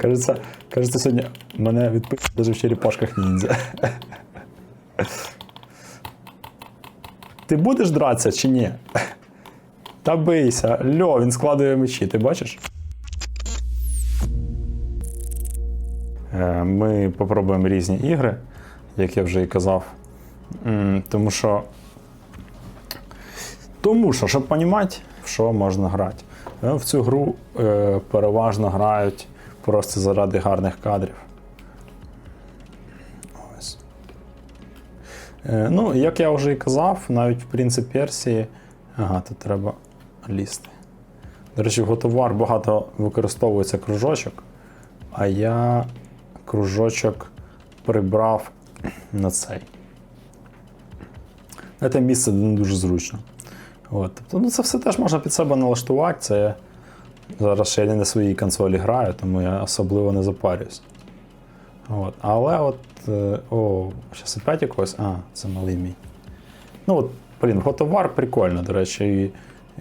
Кажеться, кажеться, сьогодні мене відписують навіть в черепашках ніндзя. Ти будеш дратися чи ні? Та бийся. Льо, він складує мечі, ти бачиш? Е, Ми попробуємо різні ігри, як я вже і казав. Тому що. Тому що, щоб розуміти, в що можна грати. Е, В цю гру е, переважно грають просто заради гарних кадрів. Ось. Е, ну, як я вже і казав, навіть в принципі Персії. Ага, тут треба лізти. До речі, в готовар багато використовується кружочок, а я кружочок прибрав на цей. Те місце не дуже зручно. От. Тобто, ну, це все теж можна під себе налаштувати. Це зараз ще я не на своїй консолі граю, тому я особливо не запарююсь. От. Але от. е, О, зараз опять якось. А, це малий мій. Ну от, блін, готовар прикольно, до речі,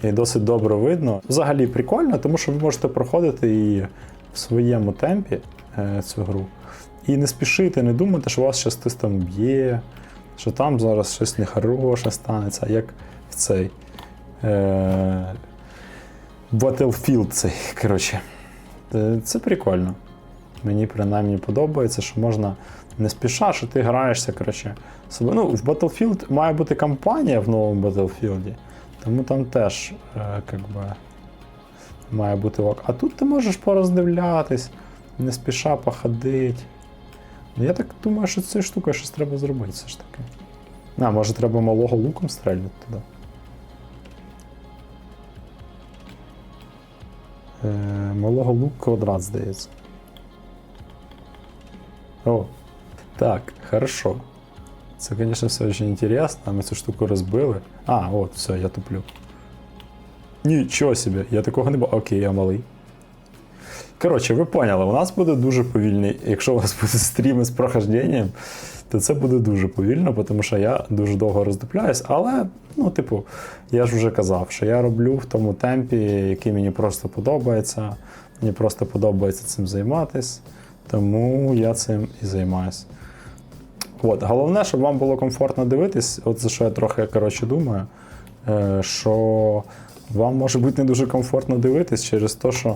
і, і досить добре видно. Взагалі прикольно, тому що ви можете проходити і в своєму темпі е, цю гру. І не спішити, не думати, що у вас щось там б'є, що там зараз щось нехороше станеться, як в цей. Е, Battlefield цей, коротше. Е, Це прикольно. Мені принаймні подобається, що можна не спіша, що ти граєшся. коротше. Ну, в Battlefield має бути кампанія в новому Battlefield, тому там теж е, как би, має бути ок. А тут ти можеш пороздивлятись, не спіша походити. Ну, Я так думаю, що цією штукою щось треба зробити все ж таки. А, може треба малого луком стрельнути туди. Е, малого лук квадрат, здається. О, так, хорошо. Це, звісно, все дуже інтересно. Ми цю штуку розбили. А, от, все, я туплю. Нічого собі, я такого не бачив. Окей, я малий. Коротше, ви поняли, у нас буде дуже повільний. Якщо у вас буде стріми з прохожденням, то це буде дуже повільно, тому що я дуже довго роздупляюсь. Але, ну, типу, я ж вже казав, що я роблю в тому темпі, який мені просто подобається. Мені просто подобається цим займатися. Тому я цим і займаюся. От, головне, щоб вам було комфортно дивитись, от за що я трохи коротше, думаю, е, що вам може бути не дуже комфортно дивитись через те, що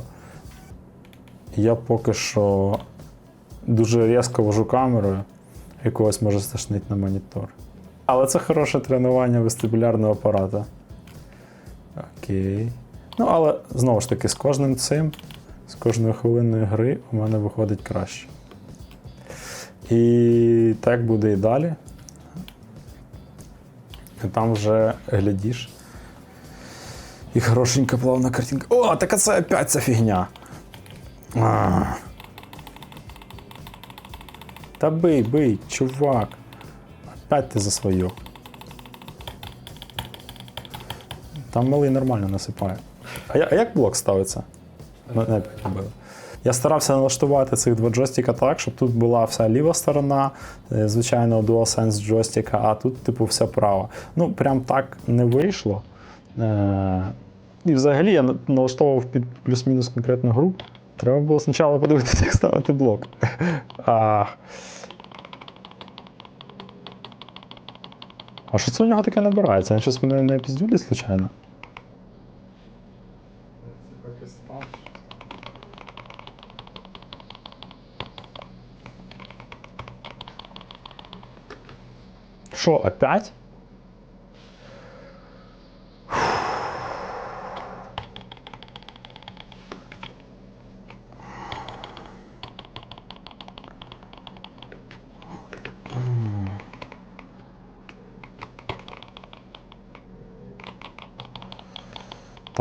я поки що дуже різко вожу камерою, і когось може стошнити на монітор. Але це хороше тренування вестибулярного апарата. Окей. Ну, але знову ж таки, з кожним цим, з кожною хвилиною гри у мене виходить краще. І так буде і далі. І там вже глядіш. І хорошенька плавна картинка. О, так а це опять ця фігня. А. Та бий, бий, чувак. Опять ти за своє. Там малий нормально насипає. А, а як блок ставиться? Побили. Я старався налаштувати цих два джойстика так, щоб тут була вся ліва сторона, е, звичайно, DualSense джойстика, а тут, типу, вся права. Ну, прям так не вийшло. Е- і взагалі я на- налаштовував під плюс-мінус конкретну гру. Треба було спочатку подивитися, як ставити блок. А, а що це у нього таке набирається? Він щось мене не піздюлі, случайно? Що, опять?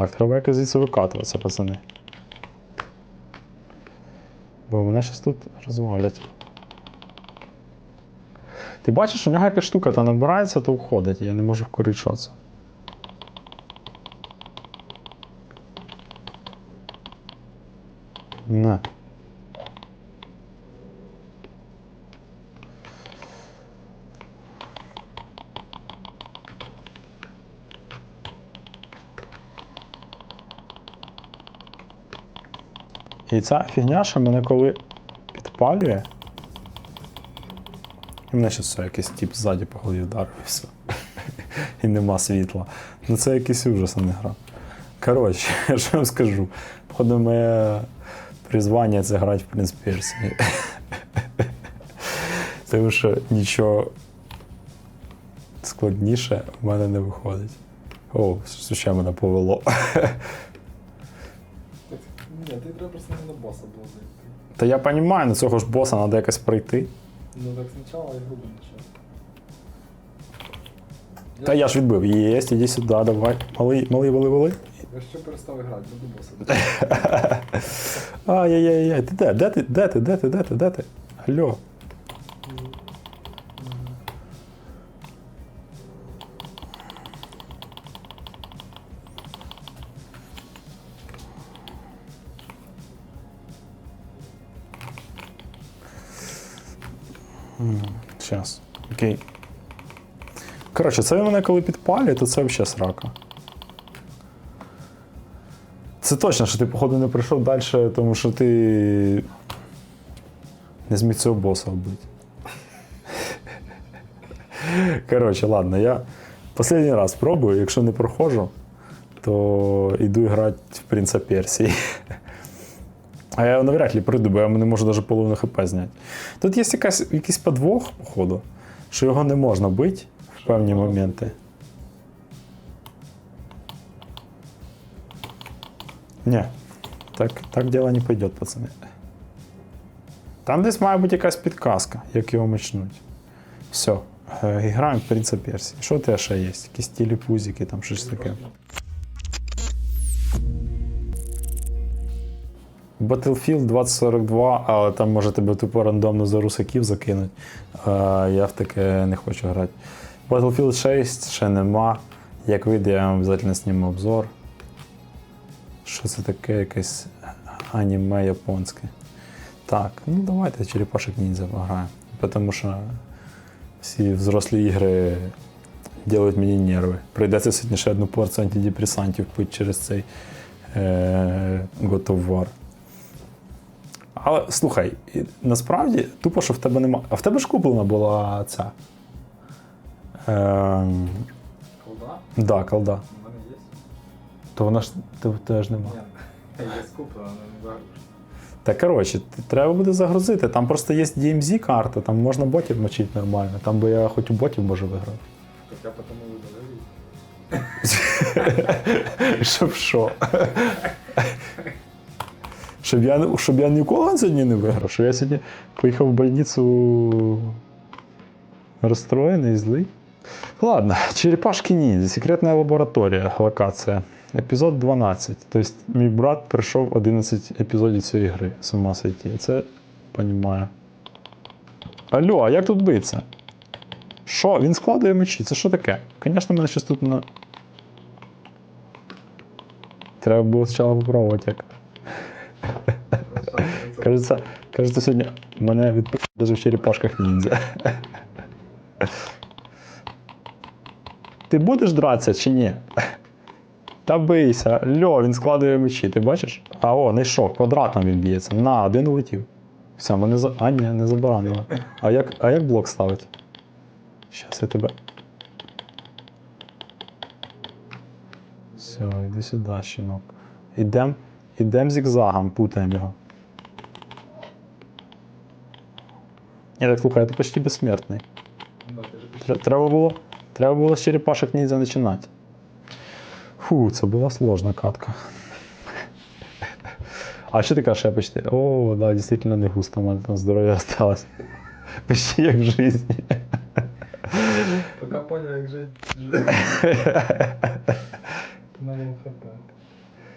Так, треба якось звідси викатуватися, пацани. Бо мене щось тут розвалять. Ти бачиш, у нього якась штука та набирається, то входить. Я не можу вкорити. Не. І ця фігня, що мене коли підпалює. І мене ще все, якийсь тип ззаді по голові вдарив і все. І нема світла. Ну це якийсь ужас, а не гра. Коротше, що вам скажу. Походу, моє призвання це грати в Prince Persia. Тому що нічого складніше в мене не виходить. О, ще мене повело. Ні, ти треба просто не на боса було зайти. Та я розумію, на цього ж боса треба якось пройти. Ну так спочатку і грубо нічого. Та я ж відбив. Єсть, іди сюди, давай. Малий, малий, вали, вали. Я ще перестав грати, буду боса. Ай-яй-яй, ти де? Де ти? Де ти? Де ти? Де ти? Де ти? Алло. Окей. Коротше, це мене коли підпалює, то це взагалі срака. Це точно, що ти, походу, не прийшов далі, тому що ти не зміг цього боса вбити. Коротше, ладно, я останній раз пробую, якщо не проходжу, то йду грати в Принца Персії. А я навряд ли прийду, бо я не можу навіть половину хп зняти. Тут є якась, якийсь подвох, походу, що його не можна бити в певні моменти. Ні, так, так діло не пойде, пацани. Там десь має бути якась підказка, як його мочнуть. Все, граємо в принципі, Персії. Що тебе ще є? Якісь тіліпузики, там щось таке. Battlefield 2042, але там може тебе тупо рандомно за русаків закинуть. Я в таке не хочу грати. Battlefield 6 ще нема. Як вийде, я вам обов'язково зніму обзор. Що це таке якесь аніме японське? Так, ну давайте черепашок ніндзя пограємо. Тому що всі взрослі ігри делають мені нерви. Прийдеться сьогодні ще одну порцію антидепресантів пити через цей е-. Але слухай, насправді тупо, що в тебе нема. А в тебе ж куплена була ця. Е- Колда? да, колда. У мене є. То вона ж те- теж нема. Ні, є скуплена, але не багато. Та коротше, т- треба буде загрузити. Там просто є DMZ карта, там можна ботів мочити нормально. Там би я хоч у ботів може виграв. Так я потому видалив. Щоб що? Щоб я, щоб я ніколи сьогодні не виграв, що я сьогодні поїхав в больницю розстроєний, злий. Ладно, черепашки ніндзя, секретна лабораторія, локація. Епізод 12. Тобто мій брат пройшов 11 епізодів цієї гри. З ума сойти. Це понімаю. Алло, а як тут биться? Що? Він складує мечі. Це що таке? Звісно, мене щось тут на. Треба було спочатку попробувати як. Кажеться, кажеться, сьогодні мене відпустять навіть в черепашках ніндзя. Ти будеш дратися чи ні? Та бийся. Льо, він складує мечі, ти бачиш? А о, знайшов, квадратом він б'ється. На, один улетів. Все, мене за. А, ні, не забаранило. А як, а як блок ставить? Щас я тебе. Все, іди сюди, щінок. Ідем, ідем зігзагом, путаємо його. Я так слухай, ти почти безсмертний. Ну, ти ж Тре- Треба було, треба було з черепашок ніндзя починати. Фу, це була сложна катка. А що ти кажеш, я почти? О, да, дійсно не густо, у мене там здоров'я осталось. Почти як в житті. Поки поняв, як жити. На хп.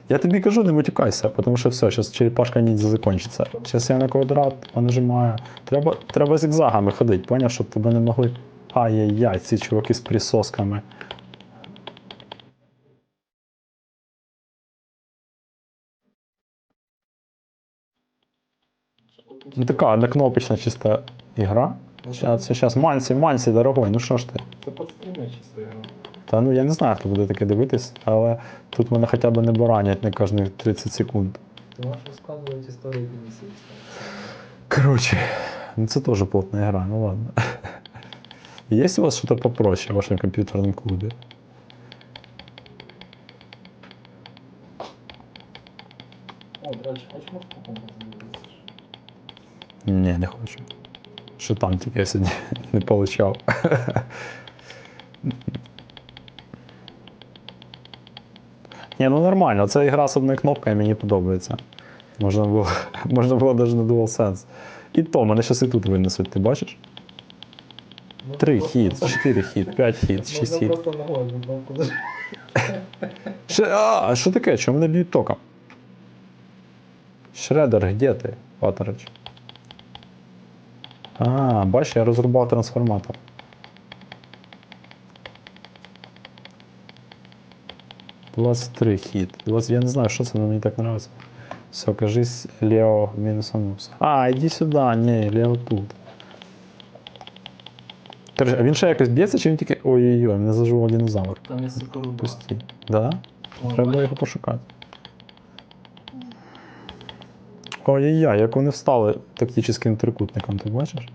Я тобі кажу, не матюкайся, тому що все, зараз черепашка ніндзя закінчиться. Зараз я на квадрат нажимаю. Треба, треба зігзагами ходити, поняв, щоб тебе не могли. Ай-яй-яй, ці чуваки з присосками. Ну така однокнопочна чиста ігра. Сейчас, сейчас, Мансі, Мансі, дорогой, ну що ж ти? Це подстрімня чисто ігра. Та ну я не знаю, хто буде таке дивитись, але тут мене хоча б не баранять на кожні 30 секунд. Можешь рассказывать истории теннисиста. Короче, ну це теж плотная игра, ну ладно. Есть у вас что-то попроще в вашем компьютерном клубе? О, до речі, може такому подивитися? Ні, не хочу. Що там тільки я сьогодні не получав. Ні, ну нормально, це ігра з одною кнопкою мені подобається. Можна було, можна було навіть на DualSense. І то, мене щас і тут винесуть, ти бачиш? Ну, Три хіт, чотири хіт, п'ять хіт, шість хіт. просто ногою. Ще, а, що таке? Чому мене б'ють током? Шредер, де ти, Патрич? А, бачиш, я розрубав трансформатор. Двадцять три хіт. 20, я не знаю, що це, але мені так подобається. Все, кажись, Лео мінусанувся. А, іди сюди, ні, Лео тут. Короче, а він ще якось б'ється, чи він тільки. Ой-ой-ой, мене зажував динозавр. Там є сукоруба. Пусті. Да? Треба його пошукати. Ой-яй-яй, як вони встали тактичним трикутником, ти бачиш?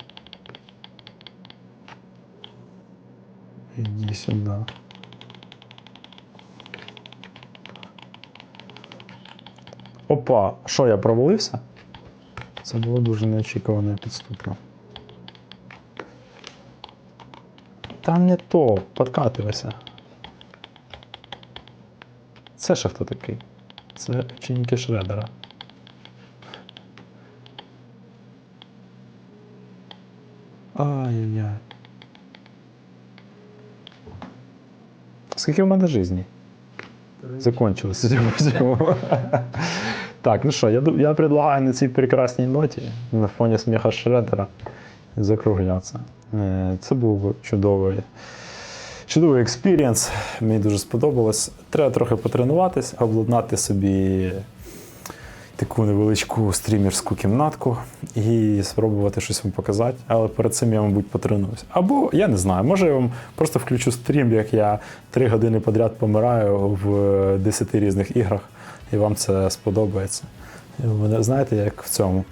Іди сюди. Опа, що я провалився? Це було дуже неочікувано і підступно. Там не то, подкатуйся. Це ще хто такий? Це вченики Шредера. Ай-яй-яй. Скільки в мене житті? Закончилось. Так, ну що, я, я предлагаю на цій прекрасній ноті на фоні сміха Шредера закруглятися. Е, Це був чудовий, чудовий експірієнс. Мені дуже сподобалось. Треба трохи потренуватись, обладнати собі таку невеличку стрімерську кімнатку і спробувати щось вам показати. Але перед цим я, мабуть, потренуюсь. Або я не знаю, може я вам просто включу стрім, як я три години подряд помираю в 10 різних іграх, і вам це сподобається. Ви знаєте, як в цьому.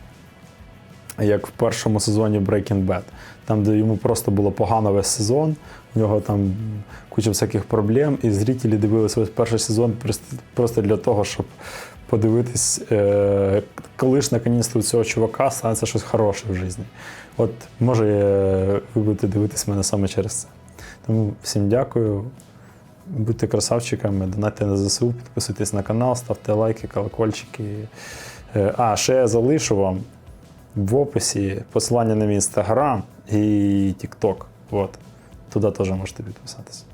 Як в першому сезоні Breaking Bad, там, де йому просто було погано весь сезон, у нього там куча всяких проблем, і зрителі дивилися весь перший сезон просто- просто для того, щоб подивитись, е, коли ж наконець у цього чувака станеться щось хороше в житті. От може е, ви будете дивитись мене саме через це. Тому всім дякую. Будьте красавчиками, донайте на ЗСУ, підписуйтесь на канал, ставте лайки, колокольчики. Е, А, ще я залишу вам в описі посилання на мій інстаграм і тікток. Туди теж можете підписатися.